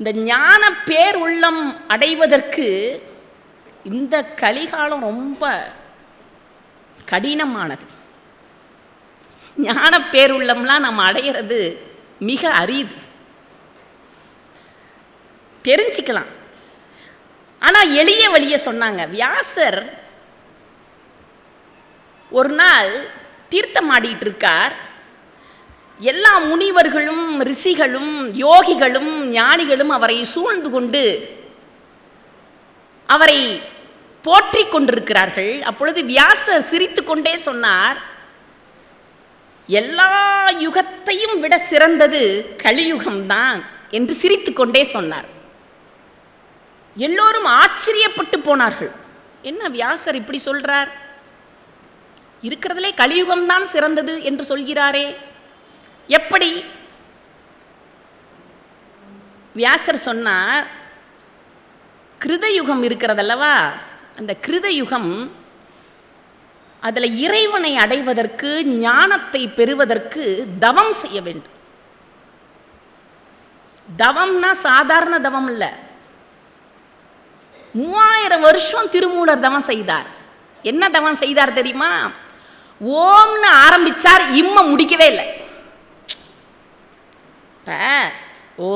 இந்த ஞான பேர் உள்ளம் அடைவதற்கு இந்த கலிகாலம் ரொம்ப கடினமானது. ஞான பேருள்ளம்லாம் நம்ம அடையிறது மிக அரிது. தெரிஞ்சுக்கலாம். ஆனால் எளிய வழியை சொன்னாங்க வியாசர் ஒரு நாள் தீர்த்தம் ஆடிட்டு இருக்கார் எல்லா முனிவர்களும் ரிஷிகளும் யோகிகளும் ஞானிகளும் அவரை சூழ்ந்து கொண்டு அவரை போற்றி கொண்டிருக்கிறார்கள். அப்பொழுது வியாசர் சிரித்து கொண்டே சொன்னார் எல்லா யுகத்தையும் விட சிறந்தது கலியுகம்தான் என்று சிரித்து கொண்டே சொன்னார். எல்லோரும் ஆச்சரியப்பட்டு போனார்கள். என்ன வியாசர் இப்படி சொல்றார்? இருக்கிறதுலே கலியுகம்தான் சிறந்தது என்று சொல்கிறாரே. எப்படி? வியாசர் சொன்னா கிருதயுகம் இருக்கிறதல்லவா? அந்த கிருதயுகம் அதில் இறைவனை அடைவதற்கு ஞானத்தை பெறுவதற்கு தவம் செய்ய வேண்டும். தவம்னா சாதாரண தவம் இல்லை. மூவாயிரம் வருஷம் திருமூலர் தவம் செய்தார். என்ன தவம் செய்தார் தெரியுமா? ஓம்னு ஆரம்பிச்சார் இம்ம முடிக்கவே இல்லை. இப்போ ஓ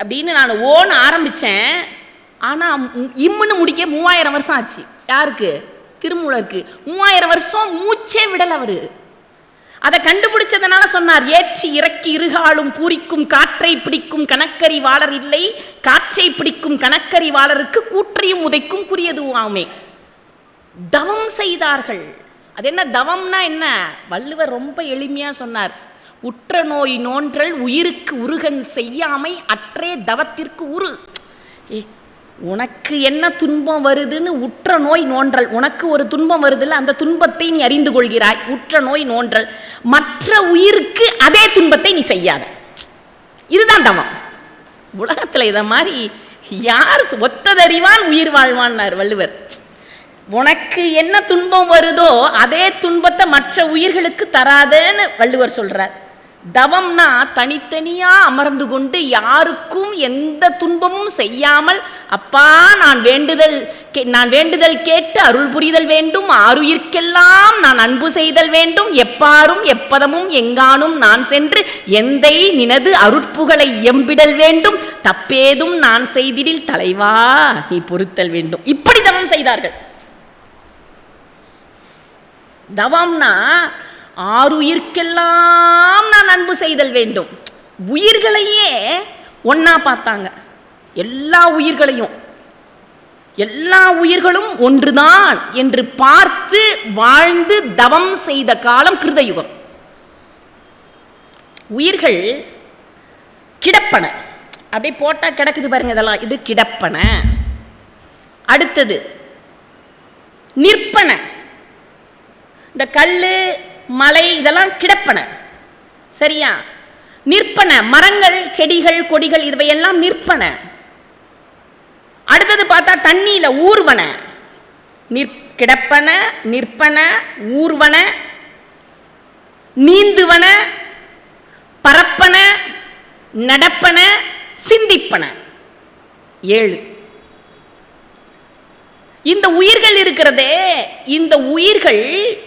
அப்படின்னு நான் ஓன்னு ஆரம்பிச்சேன். ஆனால் இம்முன்னு முடிக்க மூவாயிரம் வருஷம் ஆச்சு. யாருக்கு? திருமூலருக்கு. மூவாயிரம் வருஷம் மூச்சே விடல அவர். அதை கண்டுபிடிச்சதுனால சொன்னார் ஏற்றி இறக்கி இருகாலும் பூரிக்கும் காற்றை பிடிக்கும் கணக்கறி வாளர் இல்லை. காற்றை பிடிக்கும் கணக்கறி வாளருக்கு கூற்றையும் உதைக்கும் குறியது ஆமே தவம் செய்தார்கள். அது என்ன தவம்னா என்ன? வள்ளுவர் ரொம்ப எளிமையாக சொன்னார். உற்ற நோய் நோன்றல் உயிருக்கு உருகன் செய்யாமை அற்றே தவத்திற்கு உரு. ஏ உனக்கு என்ன துன்பம் வருதுன்னு உற்ற நோய் நோன்றல். உனக்கு ஒரு துன்பம் வருதுல்ல அந்த துன்பத்தை நீ அறிந்து கொள்கிறாய். உற்ற நோய் நோன்றல். மற்ற உயிருக்கு அதே துன்பத்தை நீ செய்யாத. இதுதான் தவம். உலகத்தில் இதை மாதிரி யார் ஒத்ததறிவான் உயிர் வாழ்வான்னார் வள்ளுவர். உனக்கு என்ன துன்பம் வருதோ அதே துன்பத்தை மற்ற உயிர்களுக்கு தராதேன்னு வள்ளுவர் சொல்றார். தவம்னா தனித்தனியா அமர்ந்து கொண்டு யாருக்கும் எந்த துன்பமும் செய்யாமல் அப்பா நான் வேண்டுதல் கே- நான் வேண்டுதல் கேட்டு அருள் புரிதல் வேண்டும் ஆருயிர்க்கெல்லாம் நான் அன்பு செய்தல் வேண்டும் எப்பாரும் எப்பதமும் எங்கானும் நான் சென்று எந்தை நினது அருட்புகளை எம்பிடல் வேண்டும் தப்பேதும் நான் செய்திடில் தலைவா நீ பொறுத்தல் வேண்டும். இப்படி தவம் செய்தார்கள். தவம்னா ஆறுயிர்க்கெல்லாம் நான் அன்பு செய்தல் வேண்டும். உயிர்களையே ஒன்றா பார்த்தாங்க. எல்லா உயிர்களையும். எல்லா உயிர்களும் ஒன்றுதான் என்று பார்த்து வாழ்ந்து தவம் செய்த காலம் கிருதயுகம். உயிர்கள் கிடப்பன. அப்படியே போட்டா கிடக்குது பாருங்க இதெல்லாம். இது கிடப்பன. அடுத்தது நிற்பன. இந்த கல் மலை இதெல்லாம் கிடப்பன. சரியா? நிற்பன. மரங்கள் செடிகள் கொடிகள் இவையெல்லாம் நிற்பன. அடுத்தது பார்த்தா தண்ணியில ஊர்வன. நிற் கிடப்பன நிற்பன ஊர்வன நீந்துவன பரப்பன நடப்பன சிந்திப்பன. ஏழு. இந்த உயிர்கள் இருக்கிறதே இந்த உயிர்கள்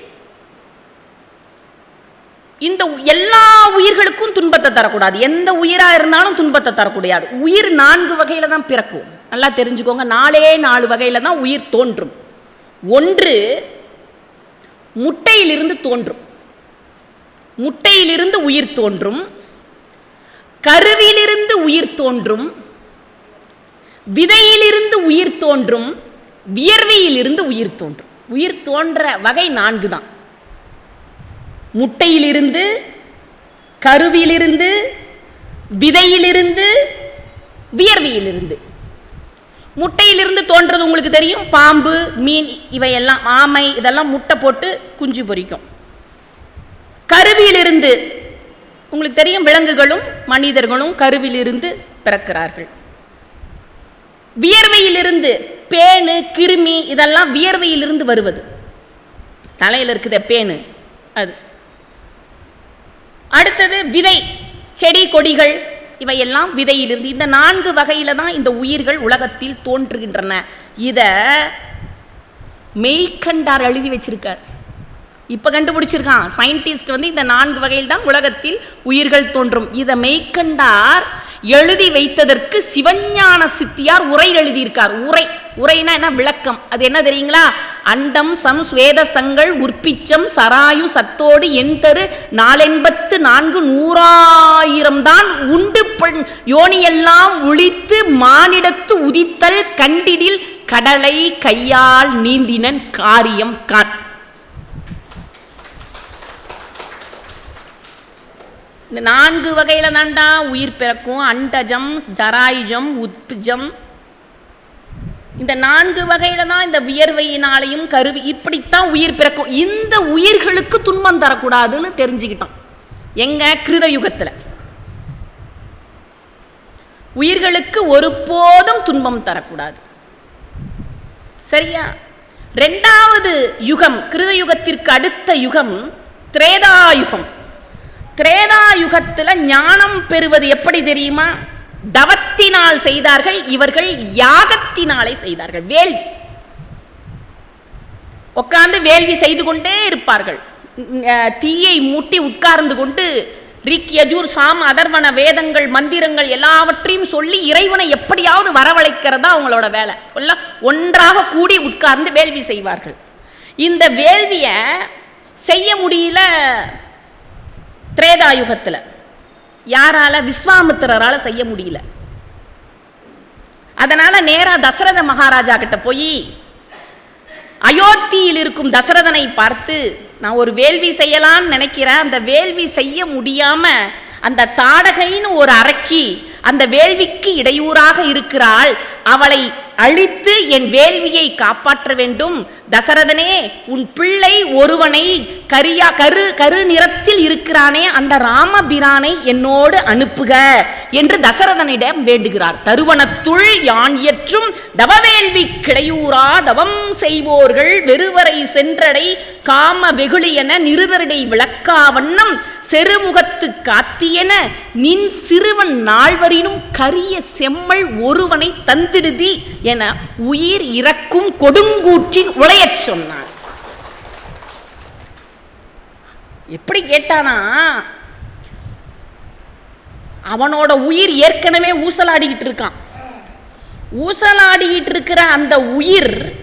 இந்த எல்லா உயிர்களுக்கும் துன்பத்தை தரக்கூடாது. எந்த உயிரா இருந்தாலும் துன்பத்தை தரக்கூடாது. உயிர் நான்கு வகையில் தான் பிறக்கும். நல்லா தெரிஞ்சுக்கோங்க. நாலே நாலு வகையில தான் உயிர் தோன்றும். ஒன்று முட்டையிலிருந்து தோன்றும். முட்டையிலிருந்து உயிர் தோன்றும். கருவிலிருந்து உயிர் தோன்றும். விதையிலிருந்து உயிர் தோன்றும். வியர்வையிலிருந்து உயிர் தோன்றும். உயிர் தோன்ற வகை நான்கு தான். முட்டையிலிருந்து கருவியிலிருந்து விதையிலிருந்து வியர்வியிலிருந்து. முட்டையிலிருந்து தோன்றது உங்களுக்கு தெரியும். பாம்பு மீன் இவையெல்லாம் ஆமை இதெல்லாம் முட்டை போட்டு குஞ்சு பொரிக்கும். கருவியிலிருந்து உங்களுக்கு தெரியும் விலங்குகளும் மனிதர்களும் கருவிலிருந்து பிறக்கிறார்கள். வியர்வையிலிருந்து பேனு கிருமி இதெல்லாம் வியர்வையிலிருந்து வருவது. தலையில் இருக்குதே பேனு அது. அடுத்தது விதை செடி கொடிகள் இவையெல்லாம் விதையிலிருந்து. இந்த நான்கு வகையில தான் இந்த உயிர்கள் உலகத்தில் தோன்றுகின்றன. இத மெய்கண்டார் எழுதி வச்சிருக்கார். இப்ப கண்டுபிடிச்சிருக்கான். சயின்டிஸ்ட் வந்து இந்த நான்கு வகையில் தான் உலகத்தில் உயிர்கள் தோன்றும். இதை மெய்கண்டார் எழுதி வைத்ததற்கு சிவஞான சித்தியார் உரை எழுதியிருக்கார். உரை உரைனா என்ன? விளக்கம். அது என்ன தெரியுங்களா? அண்டம் சம் சுவேதசங்கள் உற்பிச்சம் சராயு சத்தோடு என் தரு நாலெண்பத்து நான்கு நூறாயிரம் தான் உண்டு பெண் யோனியெல்லாம் ஒழித்து மானிடத்து உதித்தல் கண்டிடில் கடலை கையால் நீந்தினன் காரியம் கான் இந்த நான்கு வகையில் தாண்டா உயிர் பிறக்கும். அண்டஜம் ஜராயுஜம் உத்பிஜம் இந்த நான்கு வகையில தான் இந்த வியர்வையினாலையும் கருவி இப்படித்தான் உயிர் பிறக்கும். இந்த உயிர்களுக்கு துன்பம் தரக்கூடாதுன்னு தெரிஞ்சுக்கிட்டோம். எங்க? கிருத யுகத்தில் உயிர்களுக்கு ஒருபோதும் துன்பம் தரக்கூடாது. சரியா? ரெண்டாவது யுகம் கிருத யுகத்திற்கு அடுத்த யுகம் திரேதா யுகம் திரேதா யுகத்துல ஞானம் பெறுவது எப்படி தெரியுமா? தவத்தினால் செய்தார்கள் இவர்கள் யாகத்தினாலே செய்தார்கள். வேள்வி. உட்கார்ந்து வேள்வி செய்து கொண்டே இருப்பார்கள். தீயை மூட்டி உட்கார்ந்து கொண்டு ரிக் யஜூர் சாம் அதர்வன வேதங்கள் மந்திரங்கள் எல்லாவற்றையும் சொல்லி இறைவனை எப்படியாவது வரவழைக்கிறதா அவங்களோட வேலை. எல்லாம் ஒன்றாக கூடி உட்கார்ந்து வேள்வி செய்வார்கள். இந்த வேள்வியை செய்ய முடியல திரேதாயுகத்தில். யாரால விஸ்வாமித்திரரால் செய்ய முடியல. அதனால நேரா தசரத மகாராஜா கிட்ட போய் அயோத்தியில் இருக்கும் தசரதனை பார்த்து நான் ஒரு வேள்வி செய்யலாம்னு நினைக்கிறேன். அந்த வேள்வி செய்ய முடியாம அந்த தாடகைன்னு ஒரு அரக்கி அந்த வேள்விக்கு இடையூறாக இருக்கிறாள். அவளை அழித்து என் வேள்வியை காப்பாற்ற வேண்டும். தசரதனே உன் பிள்ளை ஒருவனை கரியா கரு கரு நிறத்தில் இருக்கிறானே அந்த ராமபிரானை என்னோடு அனுப்புக. என்று தசரதனிடம் வேண்டுகிறார். தருவனத்துள் யான் இயற்றும் தவவேள்வி கிடையூரா தவம் செய்வோர்கள் வெறுவரை சென்றடை காம வெகுளியென நிருதரடை விளக்கா வண்ணம் செருமுகத்து காத்தியென நின் சிறுவன் நால்வரினும் கரிய செம்மல் ஒருவனை தந்திடுதி என உயிர் இறக்கும் கொடுங்கூற்றின் உளையச் சொன்னார். எப்படி கேட்டானா? அவனோட உயிர் ஏற்கனவே ஊசலாடிக்கிட்டு இருக்கான். ஊசலாடிக்கிட்டு இருக்கிற அந்த உயிர்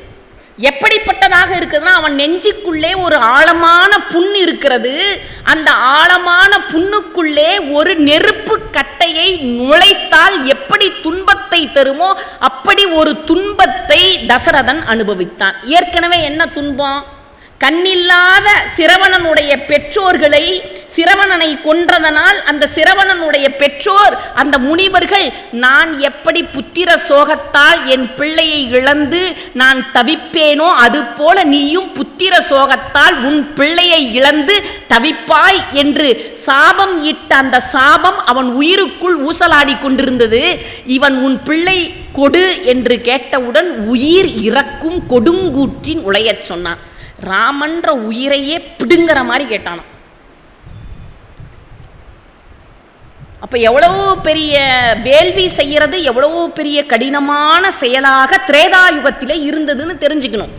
எப்படிப்பட்டதாக இருக்குதுன்னா அவன் நெஞ்சுக்குள்ளே ஒரு ஆழமான புண் இருக்கிறது. அந்த ஆழமான புண்ணுக்குள்ளே ஒரு நெருப்பு கட்டையை நுழைத்தால் எப்படி துன்பத்தை தருமோ அப்படி ஒரு துன்பத்தை தசரதன் அனுபவித்தான். ஏற்கனவே என்ன துன்பம்? கண்ணில்லாத சிரவணனுடைய பெற்றோர்களை சிரவணனை கொன்றதனால் அந்த சிரவணனுடைய பெற்றோர் அந்த முனிவர்கள் நான் எப்படி புத்திர சோகத்தால் என் பிள்ளையை இழந்து நான் தவிப்பேனோ அதுபோல நீயும் புத்திர சோகத்தால் உன் பிள்ளையை இழந்து தவிப்பாய் என்று சாபம் இட்ட அந்த சாபம் அவன் உயிருக்குள் ஊசலாடி கொண்டிருந்தது. இவன் உன் பிள்ளை கொடு என்று கேட்டவுடன் உயிர் இறக்கும் கொடுங்கூற்றின் உளையச் சொன்னான். ராமன்ற உயிரையே பிடுங்கிற மாதிரி கேட்டானான் அப்ப எவ்வளவு பெரிய வேள்வி செய்யறது எவ்வளவு பெரிய கடினமான செயலாக திரேதாயுகத்திலே இருந்ததுன்னு தெரிஞ்சுக்கணும்.